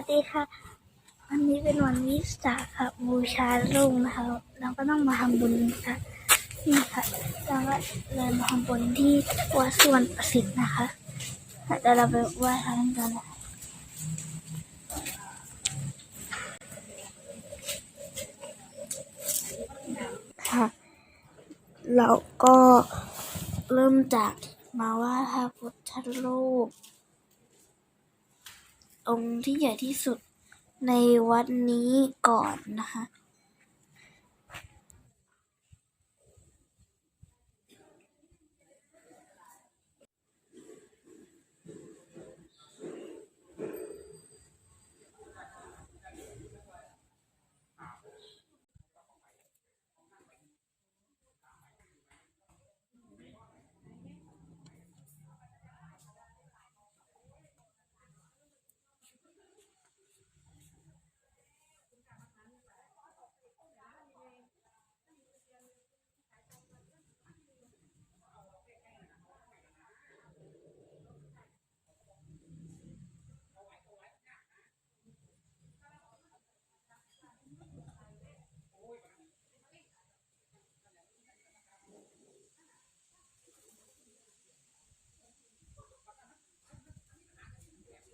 วัสดีค่ะ วันนี้เป็นวันวิสาขบูชารุ่งนะคะเราก็ต้องมาทำบุญค่ะนี่ค่ะเราก็เลยมาทำบุญที่วัดส่วนประสิทธิ์นะคะเดี๋ยวเราไปไหว้ท่านกันนะค่ะเราก็เริ่มจากมาไหว่าพระพุทธรูป องค์ที่ใหญ่ที่สุดในวัดนี้ก่อนนะคะ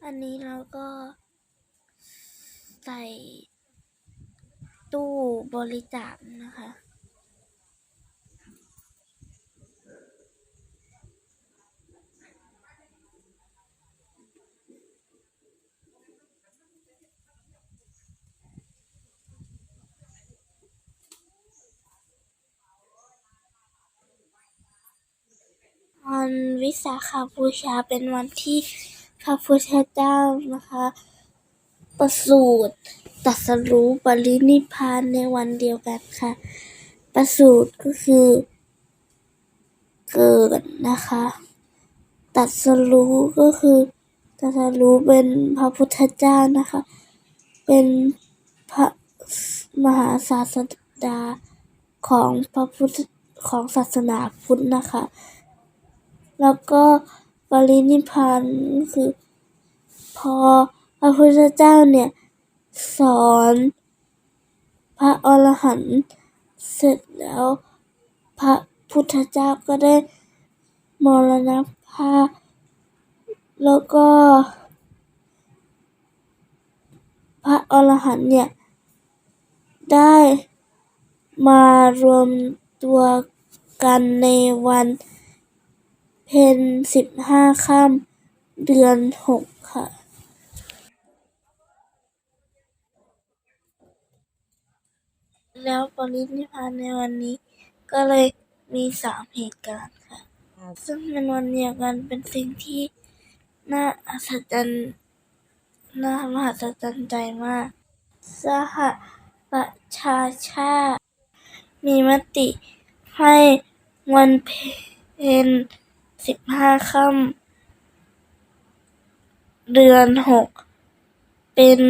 อันนี้เราก็ใส่ตู้บริจาคนะคะ วันวิสาขบูชาเป็นวันที่ พระพุทธเจ้านะคะ ประสูติตรัสรู้ปรินิพานในวันเดียวกันค่ะ ประสูติก็คือเกิดนะคะตัสรู้ก็คือตัสรู้เป็นพระพุทธเจ้านะคะ เป็นพระมหาศาสดาของพระพุทธของศาสนาพุทธนะคะ แล้วก็ ปรินิพพานก็คือ พอพระพุทธเจ้าเนี่ย สอนพระอรหันต์เสร็จแล้ว พระพุทธเจ้าก็ได้มรณภาพแล้วก็ พระอรหันต์เนี่ย ได้มารวมตัวกันในวัน เพ็ญสิบห้าค่ำเดือนหกค่ะแล้วปรินิพพานในวันนี้ก็เลยมีสามเหตุการณ์ค่ะ ซึ่งเป็นวันเดียวกันเป็นสิ่งที่น่าอัศจรรย์น่ามหัศจรรย์ใจมาก สหประชาชาติ มีมติให้วันเพ็ญ สิบห้าค่ำเดือนหก เป็น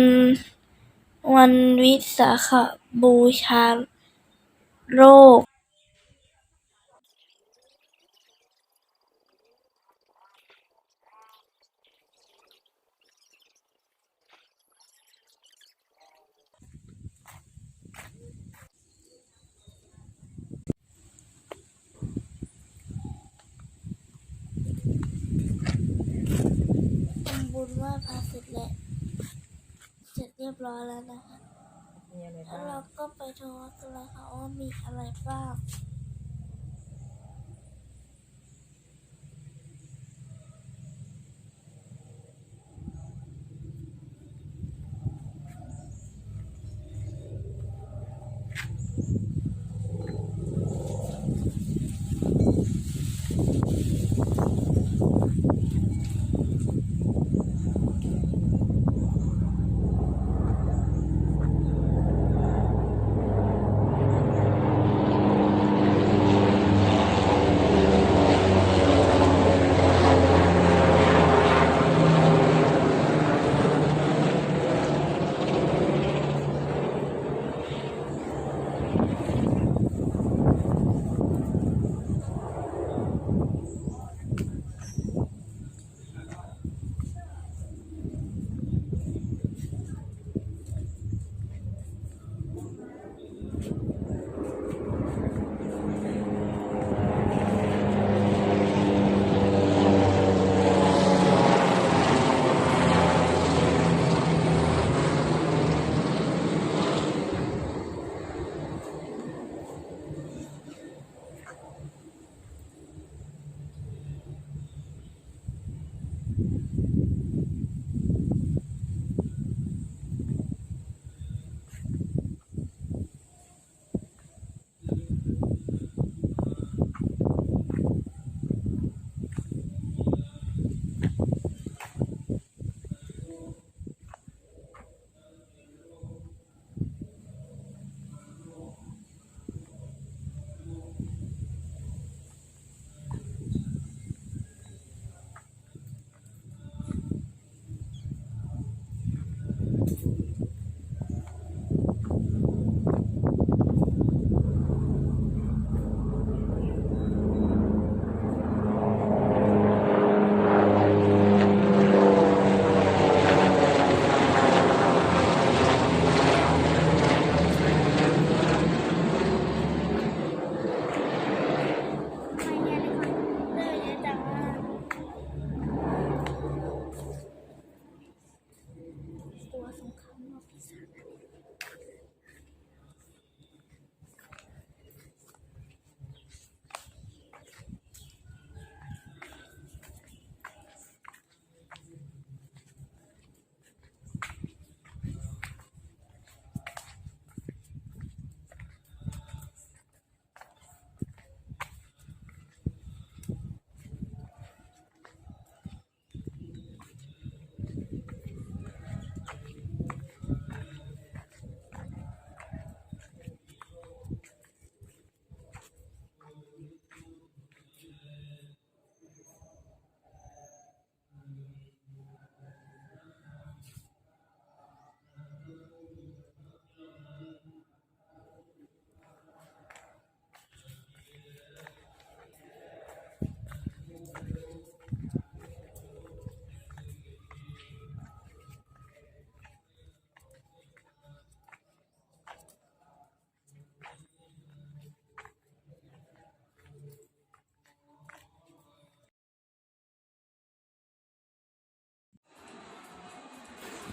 วันวิสาขบูชาโลก ทำบุญไหว้พระเสร็จแล้วเสร็จเรียบร้อยแล้วนะคะมีอะไรแล้วบ้างเราก็ไปดูกันเลยค่ะว่ามีอะไรบ้าง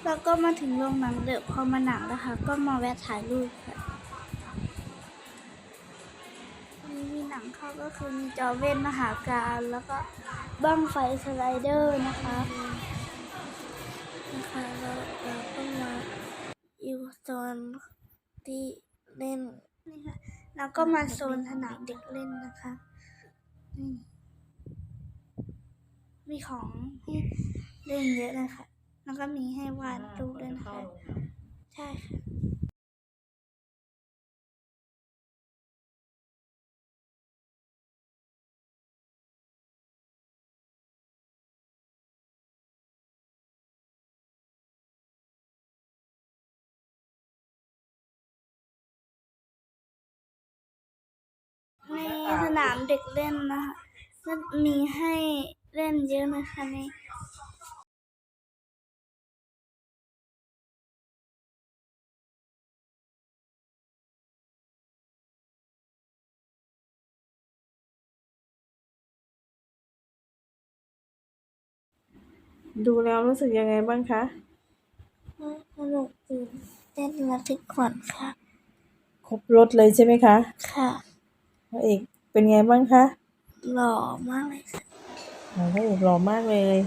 แล้วก็มาถึงโรงหนังเดอะพอมาหนังนะคะ ก็มาแวะถ่ายรูปค่ะมีมีหนังเข้าก็คือมีจอเว่นมหาการแล้วก็บ้างไฟสไลเดอร์นะคะนะคะแล้วเราก็มาอยู่โซนที่เล่นนี่ค่ะแล้วก็มาโซนสนามเด็กเล่นนะคะนี่มีของให้เล่นเยอะเลยค่ะ แล้วก็มีให้วาดรูปด้วยนะคะ ใช่ค่ะในสนามเด็กเล่นนะคะก็มีให้เล่นเยอะนะคะใน ดูแล้วรู้สึกยังไงบ้างคะ สนุกตื่นเต้นระทึกขวัญค่ะ ครบรถเลยใช่ไหมคะค่ะพระเอกเป็นไงบ้างคะหล่อมากเลยค่ะโอ้พระเอกหล่อมากเลย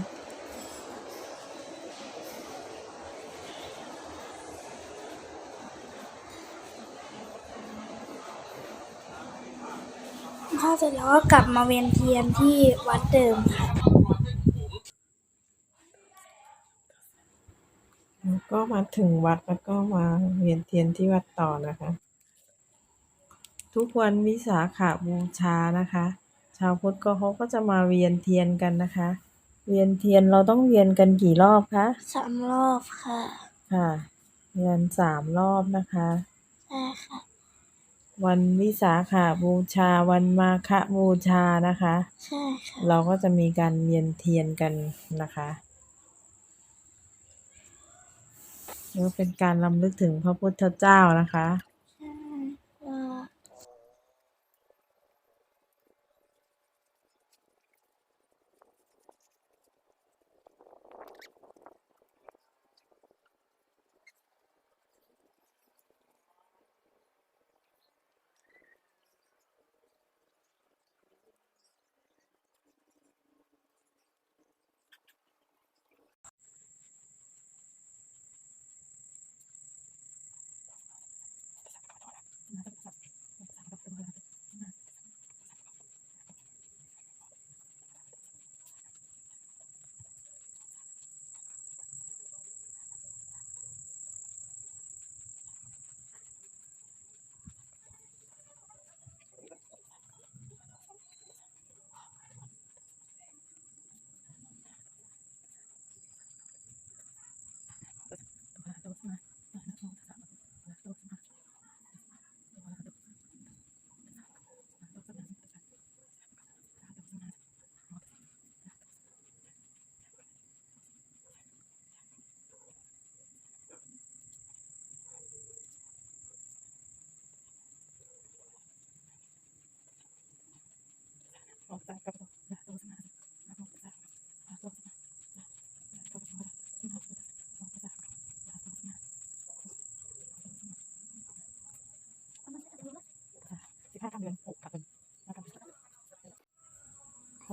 พอเสร็จแล้วก็กลับมาเวียนเทียนที่วัดเดิมค่ะ แล้ว ก็มาถึงวัดแล้วก็มาเวียนเทียนที่วัดต่อนะคะ ทุกวันวิสาขบูชานะคะ ชาวพุทธก็เขาก็จะมาเวียนเทียนกันนะคะ เวียนเทียนเราต้องเวียนกันกี่รอบคะสามรอบค่ะ ค่ะเวียนสามรอบนะคะใช่ค่ะ วันวิสาขาบูชา วันมาฆบูชานะคะ ใช่ค่ะ เราก็จะมีการเวียนเทียนกันนะคะนี่ ก็เป็นการลำลึกถึงพระพุทธเจ้านะคะ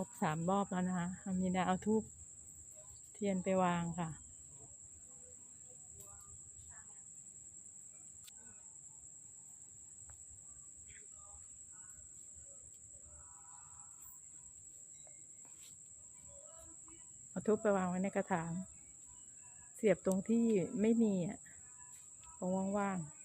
บสามรอบแล้วนะคะมีนาเอาทูบเทียนไปวางค่ะ เอาทุบไปวางไว้ในกระถาง เสียบตรงที่ไม่มีอะตรงว่างๆ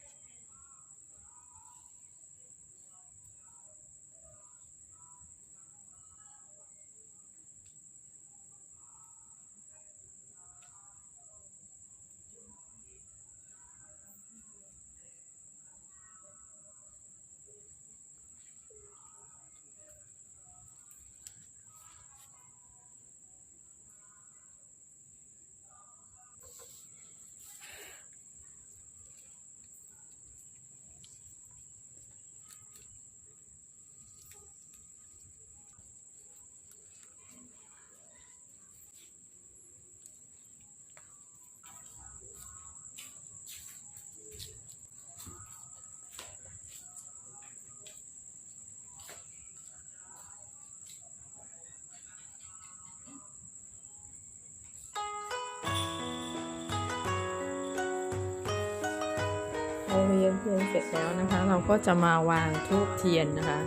ทียนเสร็จแล้วนะคะ เราก็จะมาวางทูบเทียนนะคะ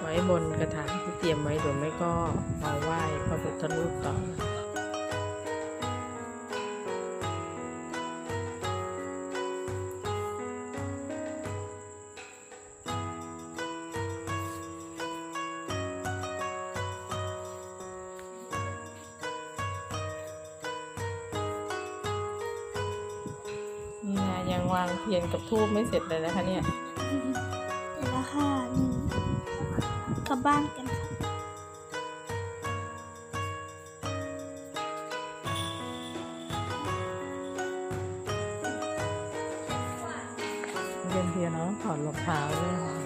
ไว้บนกระถางที่เตรียมไว้หรือไม่ก็มาไหว้พระพุทธรูปต่อ ทียนกับทูบไม่เสร็จเลยนะคะเนี่ยเดี๋ยวละค่ะนี่กลับบ้านกันค่ะเรียนเทียนเนาะถอดรองเท้าด้วยนะกัน